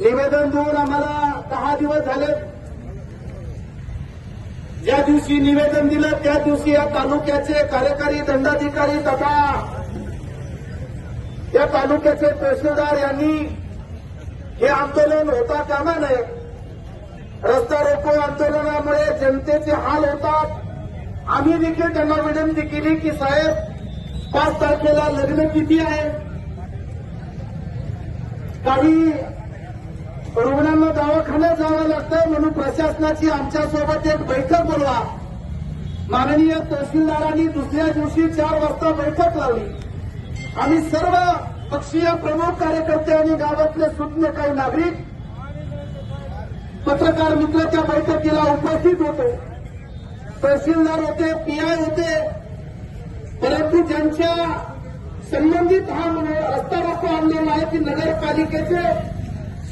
निवेदन देऊन आम्हाला दहा दिवस झाले. ज्या दिवशी निवेदन दिलं त्या दिवशी या तालुक्याचे कार्यकारी दंडाधिकारी तथा या तालुक्याचे तहसीलदार यांनी हे आंदोलन होता कामा नये. रस्ता रोको आंदोलनामुळे जनतेचे हाल होतात. आम्ही देखील त्यांना विनंती केली की साहेब पाच तारखेला लग्न किती आहे? काही रुग्णांना दवाखान्यात जावं लागतं म्हणून प्रशासनाची आमच्यासोबत एक बैठक बोलवा. माननीय तहसीलदारांनी दुसऱ्या दिवशी चार वाजता बैठक लावली. आम्ही सर्व पक्षीय प्रमुख कार्यकर्ते आणि गावातले सुज्ञ काही नागरिक पत्रकार मित्र त्या बैठकीला उपस्थित होते. तहसीलदार होते पीआय होते. परंतु ज्यांच्या संबंधित हा रस्ता रोको आणलेला आहे की नगरपालिकेचे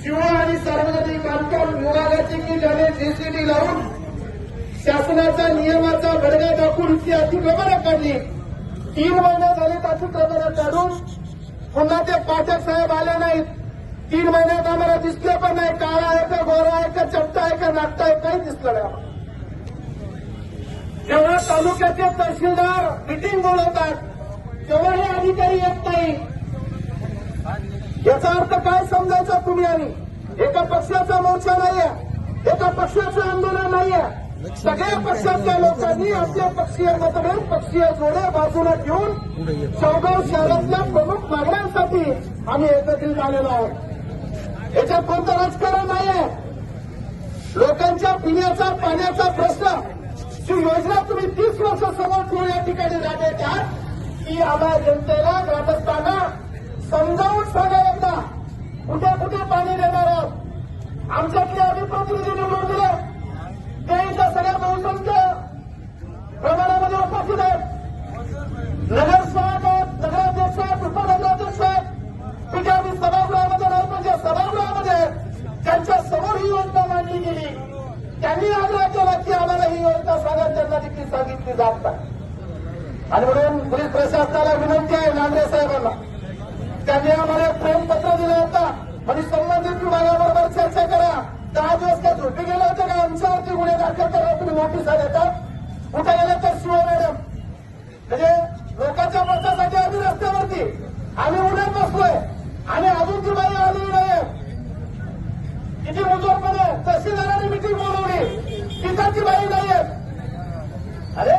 शिव आणि सार्वजनिक बांधकाम विभागाची की ज्याने जेसीबी लावून शासनाचा नियमाचा बडगा दाखवून ती अतिक्रमणं काढली. तीन महिने झाले अतिक्रमणं काढून पुन्हा ते पाठक साहेब आले नाहीत. तीन महिन्यात आम्हाला दिसले पण नाही. काळा आहे का गोरा आहे का चपटा आहे का नाटता आहे काही दिसलं नाही जेव्हा तालुक्याचे तहसीलदार मिटिंग बोलवतात तेव्हा हे अधिकारी येत नाही. याचा अर्थ काय समजायचा तुम्ही आणि? एका पक्षाचा मोर्चा नाहीये. एका पक्षाचं आंदोलन नाहीये. सगळ्या पक्षातल्या लोकांनी आपल्या पक्षीय मतभेद पक्षीय जोड्या बाजूला घेऊन चौगाव शहरातल्या प्रमुख मागण्यांसाठी आम्ही एकत्रित आलेलो आहोत. याच्यात कोणतं राजकारण नाहीये. लोकांच्या पिण्याचा पाण्याचा प्रश्न. जी योजना तुम्ही तीस वर्ष समोर ठेवून या ठिकाणी राबवत आहात. ती आम्हाला जनतेला ग्रामस्थांना समजावून सांगा एकदा कुठे कुठे पाणी देणार आहोत? आमच्यातले आम्ही प्रतिनिधी निवडून दिले. ते इथं सगळ्या बहुसंख्य प्रमाणामध्ये उपस्थित आहेत. नगरसेवक आहेत नगराध्यक्ष आहेत उपनगराध्यक्ष आहेत तिथे आम्ही सभागृहामध्ये नाही म्हणजे सभागृहामध्ये त्यांच्यासमोर ही योजना मांडली गेली. त्यांनी आग्रह केला की आम्हाला ही योजना सांगा त्यांना देखील सांगितली जात नाही. आणि म्हणून पोलीस प्रशासनाला विनंती आहे नांद्रे साहेबांना. त्यांनी आम्हाला प्रेम पत्र दिलं होतं. आणि संबंधित विभागाबरोबर चर्चा करा. दहा दिवस काय झोपी गेले होते का? आमच्यावरती गुन्हे दाखल करा. तुम्ही नोटीसा देतात कुठे गेलं तर शिव मॅडम म्हणजे लोकांच्या प्रश्नासाठी आम्ही रस्त्यावरती. आम्ही उन्हात बसलोय. आणि अजून ती बाई आली नाही किती मुजोरपणे तहसीलदारांनी मिटिंग बोलवली. तिथं ती बाई नाहीये अरे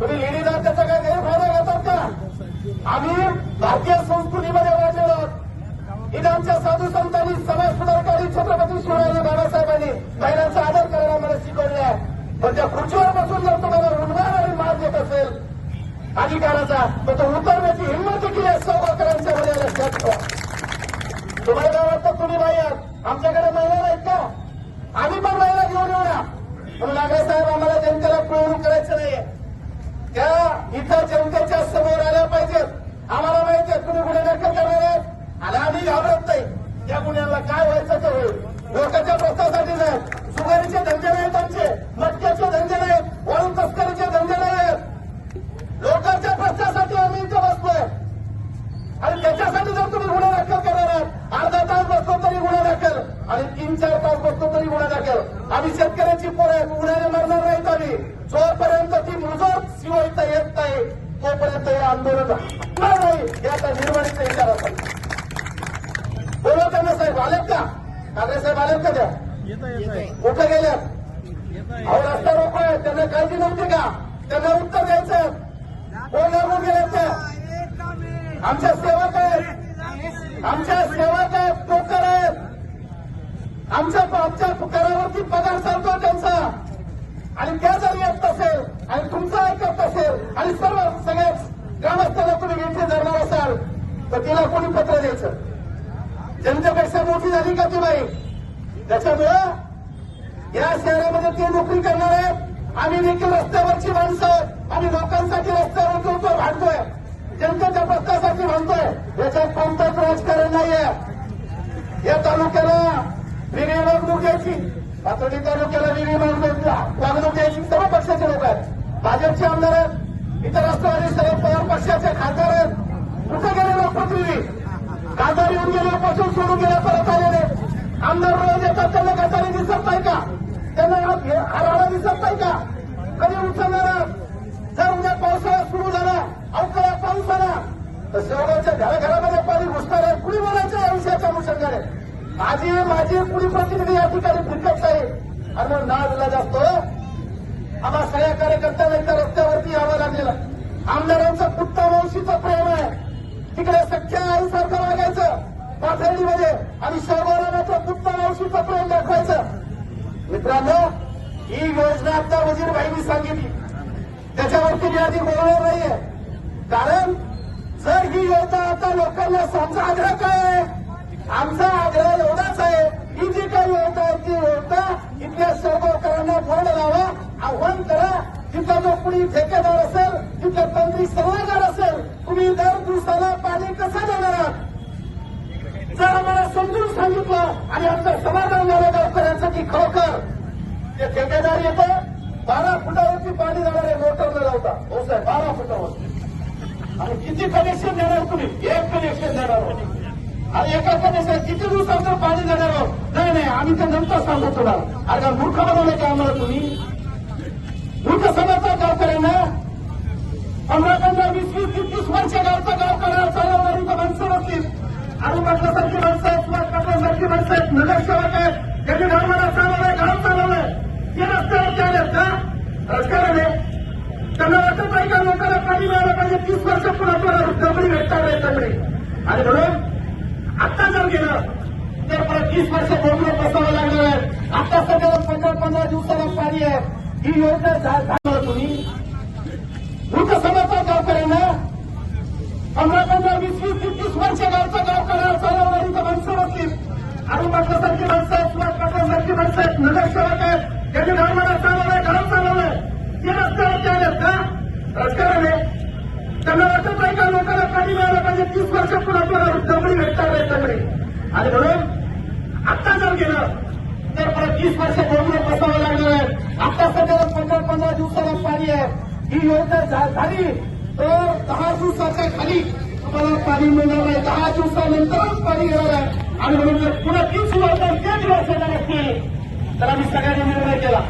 तुम्ही लेडीज आहात त्याचा काय गैरफायदा घेतात का आम्ही भारतीय संस्कृतीमध्ये वाढलेलो आहोत इथं आमच्या साधू संतांनी समाज सुधारकारी छत्रपती शिवरायांनी बाबासाहेबांनी महिलांचा आदर करायला मला शिकवले आहे पण त्या खुर्चीवर बसून जर तुम्हाला उन्हाळ आणि मार देत असेल अधिकाराचा तर तो उतरण्याची हिंमत देखील या सौभाकरांच्या मध्ये लक्षात ठेवा तुम्हाला काय वाटतं तुम्ही नाही आमच्याकडे महिला नाहीत का? आम्ही पण महिला घेऊन येऊ ना. पण नागरे साहेब आम्हाला जनतेला पिळवणूक करायचं नाहीये. त्या इथं जनतेच्या समोर आल्या पाहिजेत. आम्हाला माहिती आहे तुम्ही गुन्हे दाखल करणार आहेत. आणि आम्ही घाबरत नाही. त्या गुन्ह्याला काय व्हायचं ते होईल. लोकांच्या प्रश्नासाठी नाही. सुगारीचे धंदे नाहीत आमचे मटक्याचे धंदे नाहीत वाळू तस्करीचे धंदे नाहीत लोकांच्या प्रश्नासाठी आम्ही इथं बसलोय आणि त्याच्यासाठी जर तुम्ही गुन्हा दाखल करणार आहात अर्धा तास बसतो तरी गुन्हा दाखल आणि तीन चार तास बसतो तरी गुन्हा दाखल आम्ही शेतकऱ्याची पोरं गुन्ह्याने मरणार नाहीत आम्ही जोपर्यंत ती मुजोर शिव इथं येत नाही तोपर्यंत हे आंदोलन होणार नाही आता निर्माणीचा इशारा असेल बोलवा त्यांना साहेब आलेत का? ठाकरे साहेब आलेत का त्या? कुठे गेल्यात अहो रस्ता आहे त्यांना काळजी नव्हती का? त्यांना उत्तर द्यायचं. कोण लागून गेल्यात आमच्या सेवक आहेत. आमच्या सेवक आहेत टोकर आहेत. आमच्या आमच्या करावरती पगार चालतो त्यांचा. आणि त्या जर येत असेल आणि तुमचं ऐकत असेल आणि सर्व सगळ्याच ग्रामस्थांना तुम्ही इथे धरणार असाल तर तिला कोणी पत्र द्यायचं? जनतेपेक्षा मोठी झाली का ती बाई? त्याच्यामुळं या शहरामध्ये ते नोकरी करणार आहेत. आम्ही देखील रस्त्यावरची माणसं आम्ही लोकांसाठी रस्त्यावरती उभं भांडतोय. जनतेच्या प्रश्नासाठी भांडतोय. याच्यात कोणतंच राजकारण नाहीये. या तालुक्याला रिनिवडणूक द्यायची पाचोडी तालुक्याला रिनिवडणूक वागणूक द्यायची सर्व पक्षाचे लोक आहेत. भाजपचे आमदार आहेत इतर राष्ट्रवादी सर्व पवार पक्षाचे खासदार आहेत. कुठे गेले लोकप्रतिनिधी खासदार येऊन गेले पासून सोडून गेल्या परत आलेले आमदार रोज येतात त्यांना खासदारी दिसत नाही का? त्यांना आराडा दिसत नाही का? कधी उचलणार? जर उद्या पावसाळा सुरू झाला अवकाळा पाऊस झाला तर शहराच्या घराघरामध्ये पाणी घुसणार आहे. कुणी बोलायचं या विषयाच्या अनुषंगाने? माझे माझे कुणी प्रतिनिधी या ठिकाणी फिरकत साहेब आणि ना दिला जातो आम्हा सगळ्या कार्यकर्त्यांना इथं रस्त्यावरती यावं लागलेलं आमदारांचं पुट्टा वंशीचं प्रेम आहे. तिकडे सख्या आईसारखं वागायचं. पाथर्डीमध्ये आणि शर्मारानाचं पुट्टा वंशीचं प्रेम दाखवायचं. मित्रांनो ही योजना आता वजीरबाईंनी सांगितली. त्याच्यावरती मी आधी बोलणार नाहीये. कारण जर ही योजना आता लोकांना समजा आग्रह काय आहे? आमचा आग्रह एवढाच आहे ही जी काही योजना आहे ती योजना इथल्या सर्वकरांना बोर्ड लावा आव्हान करा तिथला जो कुणी ठेकेदार असेल तिथले तंत्री सल्लागार असेल तुम्ही दर दिवसाला पाणी कसं देणार आहात? जर आम्हाला समजून सांगितलं आणि आमचं समाधान झालं गावकऱ्यांचं की खरोखर ते ठेकेदार येतं. बारा फुटावरती पाणी जाणारे मोटर न लावता. हो साहेब बारा फुटावर आणि किती कनेक्शन देणार तुम्ही? एक कनेक्शन देणार आणि एका कनेक्शन किती दिवसाचं पाणी देणार आहोत? नाही नाही आम्ही ते नंतर सांगतो तुला अरे का मूर्ख बनवलं का आम्हाला तुम्ही मूर्ख समजता गावकऱ्यांना पंधरा पंधरा वीस वीस तीस तीस वर्ष गावचा गाव करायला चालवणारी तर माणसं असतील आणि माणसं आहेत सुभाष पाटलांसारखी माणसं आहेत नगरसेवक आहेत त्यांनी धर्माला चालवलंय गाव चालवलंय. ते रस्त्यावरती आलेत का? राजकारण आहे. त्यांना वाटत नाही का लोकांना पाणी मिळालं पाहिजे. तीस वर्ष पुन्हा पुन्हा दगडी भेटणार नाही दगडी. आणि म्हणून आता जर गेलं तर मला तीस वर्ष बोलणं बसावं लागणार आहे. आता सध्या पंधरा पंधरा दिवसाला पाणी आहे. ही योजना तुम्ही मूर्ख समजता गावकऱ्यांना पंधरा पंधरा वीस वीस तीस तीस वर्ष गावचा गाव करायला चालवणारी तर माणसं असतील अरुण पाटलासारखी माणसं आहेत सुभाष पाटलासारखी माणसं आहेत नगरसेवक आहेत त्यांनी धर्माला चालवलंय गाव चालवलंय ते रस्त्यावरती आलेत का राजकारण आहे त्यांना वाटत नाही का लोकांना पाणी मिळालं पाहिजे तीस वर्ष पुन्हा पुन्हा दगडी भेटतात नाही दगडी आणि म्हणून आत्ता जर गेलं तर परत तीस वर्ष बोलणं बसावं लागणार आहे आत्ता सध्याला पंधरा पंधरा दिवसाला पाणी आहे ही योजना झाली तर दहा दिवसाच्या खाली तुम्हाला पाणी मिळणार नाही. दहा दिवसानंतरच पाणी येणार आहे. आणि म्हणून जर पुन्हा तीस वर्ष ते दिवस येणार असतील तर आम्ही सगळ्यांनी निर्णय केला.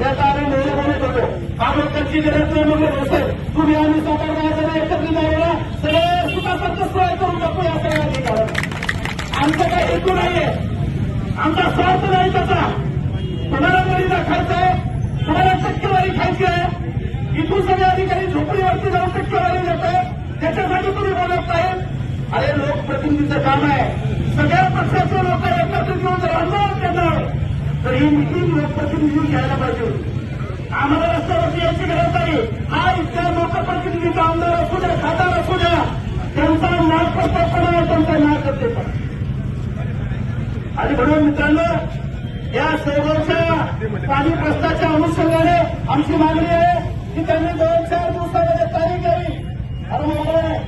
याचा आम्ही निर्णय बनवत होतो आम्ही त्यांची गरज नाही म्हणून असेल तुम्ही आम्ही स्वतः नाही एकत्रित आलेला सगळे सुखासारखं सोय करून टाकू या सगळ्यांनी कारण आमचा काही हेतू नाहीये. आमचा स्वार्थ नाही त्याचा. कोणाला मुलीचा खर्च आहे? कोणाला टक्केवारी खायची आहे? इथून सगळे अधिकारी झोपडीवरती जाऊन टक्केवारी देत आहे त्याच्यासाठी तुम्ही बोलत नाही. अरे लोकप्रतिनिधीचं काम आहे. सगळ्या पक्षाचे लोक एकत्रित येऊन जर आंदोलन करणार तर ही मिटिंग लोकप्रतिनिधी घ्यायला पाहिजे. होती. आम्हाला रस्त्यावरती याची गरज नाही. हा इथल्या लोकप्रतिनिधीचा आमदार असू द्या खासदार असू द्या त्यांचा नागप्रस्तावपणा त्यांचा नागरिकता आणि म्हणून मित्रांनो या सर्वांच्या पाणी प्रश्नाच्या अनुषंगाने आमची मागणी आहे की त्यांनी दोन चार दिवसामध्ये तारीख द्यावी अरे मोकळे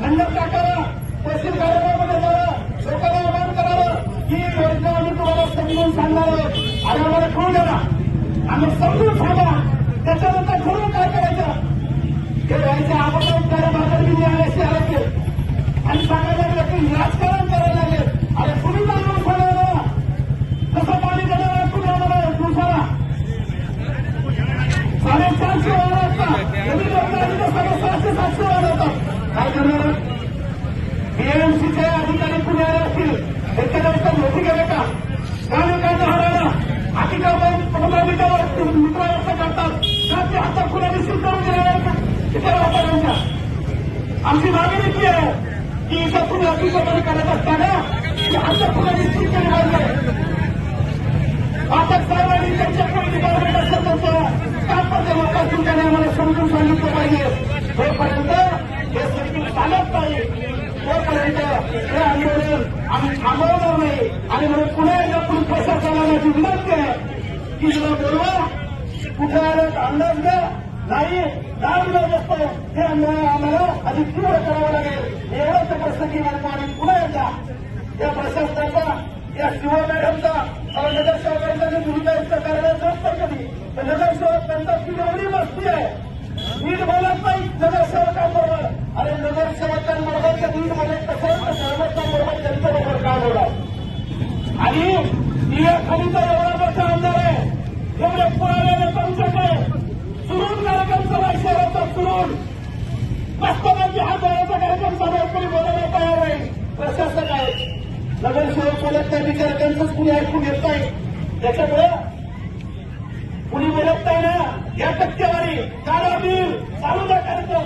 खंडन टाकावा तहसील कार्यालयामध्ये जावा. लोकांना आवाहन करावं. ही योजना आम्ही तुम्हाला समजून सांगणार आहोत. आणि आम्हाला कळू द्या आम्ही समजून सांगा. त्याच्यानंतर ठरवून काय करायचं? हे व्हायच्या अगोदर कार्यभागात मी आल्याशी आले आणि सांगायला लागलं की राजकारण करायला लागले. अरे तुम्ही जाणून सांगा कसं पाणी देणार आहे तुम्ही आम्हाला? दिवसाला? साडेचारशे वाढवतात नवीन लोकांनी तर साडेसहाशे सातशे वाढवतात काय करणार बीएमसीचे अधिकारी पुणे आले असतील त्याच्यानंतर नोकरी गेले का काय काय हरवलं अधिकार पंधरा मिनिटावर मित्र व्यक्त करतात का ते हातात कुणाने सील करून गेले तिथे राहतात आमची मागणी ती आहे की इथं अतिशोधन करत असताना की हातात कुणाने सील केले पाहिजे. वाटप त्यांच्याकडे डिपार्टमेंट असेल त्यांचं तात्पर्य लोकांतून त्याने आम्हाला समजून सांगितलं पाहिजे. जोपर्यंत हे सर्किट चालत नाही तोपर्यंत हे आंदोलन आम्ही थांबवणार नाही. आणि म्हणून पुन्हा एकदा पुढे प्रशासनाला माझी विनंती आहे की तुला बोलवा कुठे आलं अंदाज घ्या नाही दहा असतो हे आंदोलन आम्हाला अधिक तीव्र करावं लागेल. एवढंच प्रसंगी म्हणतो पुन्हा एकदा या प्रशासनाचा या शिवाय मॅडमचा नगरसेवकांचा जे भूमिका कार्यालयात नसतं कधी तर नगरसेवकांचा ती एवढी मस्ती आहे. नीट बोलत नाही नगरसेवकांबरोबर अरे नगरसेवकांबरोबर ते नीट बोलत तसंच तर सर्वस्वांबरोबर त्यांच्याबरोबर काम होणार. आणि या खालीचा एवढा मोठा आमदार आहे. एवढे पुरावे नेत्यांच्याकडे सुरून कार्यक्रम चालू शहराचा सुरून मस्तपैकी हा जोराचा कार्यक्रम चालू आहे, कोणी बोलायला तयार नाही. प्रशासक आहे. नगरसेवक बोलत नाही बिचार त्यांचंच कुणी ऐकून घेत नाही. त्याच्यामुळं कुणी बोलत नाही ना. या टक्केवारी काढा बिल चालू द्या कार्यक्रम.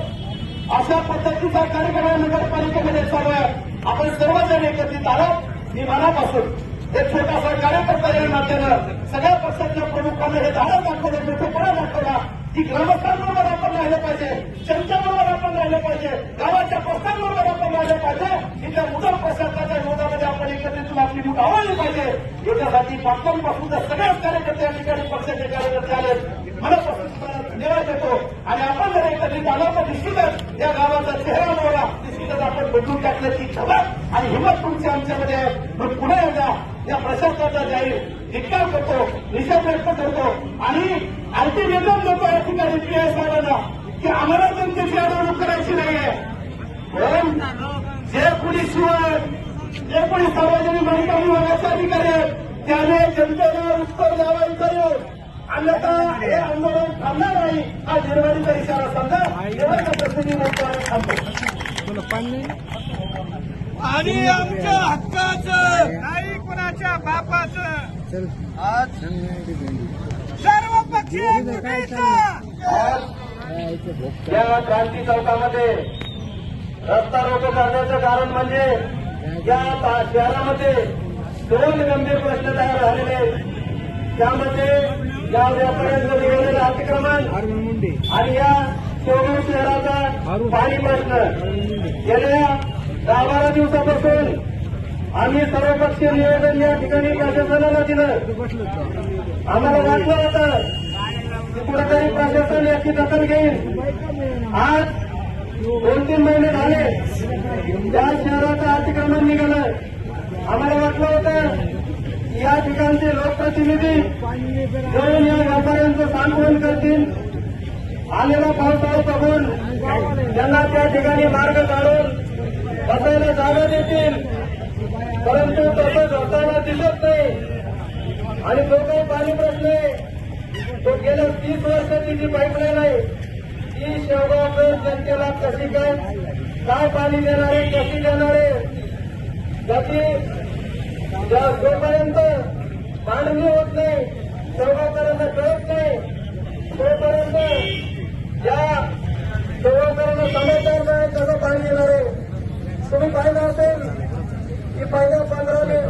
अशा पद्धतीचा कार्यक्रम या नगरपालिकेमध्ये चालू आहे. आपण सर्वजण एकत्रित आलो मी मनापासून. एक छोटासा कार्यकर्ता या नात्यानं सगळ्या पक्षाच्या प्रमुखांना हे धाडा दाखवलं. मोठेपणा दाखवला. की ग्रामस्थांबरोबर आपण राहिलं पाहिजे जनतेबरोबर आपण राहिलं पाहिजे गावाच्या प्रश्नांबरोबर आपण राहिलं पाहिजे इथल्या मुदल प्रशासनाच्या विरोधामध्ये आपण एकत्रित आपली भूक आवडली पाहिजे याच्यासाठी पाटणपासून तर सगळ्याच कार्यकर्ते या ठिकाणी पक्षाचे कार्यकर्ते आले मनापासून निराश येतो. आणि आपण जर एकत्रित आलो तर निश्चितच या गावाचा चेहरा मोहरा निश्चितच आपण बदलून टाकण्याची खबर आणि हिंमत तुमची आमच्यामध्ये आहे. मग पुन्हा एकदा या प्रशासनाचा जाहीर धिक्कार करतो निषेध व्यक्त करतो. आणि अल्टिमेटम देतो या ठिकाणी पी साहेबांना की आम्हाला जनतेची अडवणूक करायची नाहीये. पण जे कुणी शिवाय जे कोणी सार्वजनिक माहिती विभागाचे अधिकारी आहेत त्याने जनतेला उत्तर द्यावा इथं येऊन अन्यथा हे आंदोलन थांबणार नाही. हा निर्वाणीचा इशारा समजा थांबतो आणि आमच्या हक्काचं नाही कुणाच्या बापाचं. आज सर्व पक्षीय या क्रांती चौकामध्ये रस्ता रोको करण्याचं कारण म्हणजे या शहरामध्ये दोन गंभीर प्रश्न तयार झालेले आहेत. त्यामध्ये या व्यापाऱ्यांचं निघालेलं अतिक्रमण आणि या सोनूर शहराचा पाणी प्रश्न. गेल्या दहा बारा दिवसापासून आम्ही सर्वपक्षीय निवेदन या ठिकाणी प्रशासनाला दिलं. आम्हाला वाटलं होतं की कुठेतरी प्रशासन याची दखल घेईल. आज दोन तीन महिने झाले. त्या शहराचं अतिक्रमण निघालं. आम्हाला वाटलं होतं या ठिकाणचे लोकप्रतिनिधी येऊन या व्यापाऱ्यांचं सांत्वन करतील. आलेला पावसाळा बघून त्यांना त्या ठिकाणी मार्ग काढून बसायला जागा देतील. परंतु तसंच होताना दिसत नाही. आणि जो काही पाणी प्रश्न आहे तो गेल्या तीस वर्षाची जी पाईपलाईन आहे ती शेवगावकर जनतेला कशी काय काय पाणी देणार आहे कशी देणार आहे त्याची जोपर्यंत मांडणी होत नाही शेवगावकरांना कळत नाही तोपर्यंत या शेवगावकरांना समाचार काय कसं पाणी येणार आहे? तुम्ही पाहिलं असेल की पहिल्या पंधरा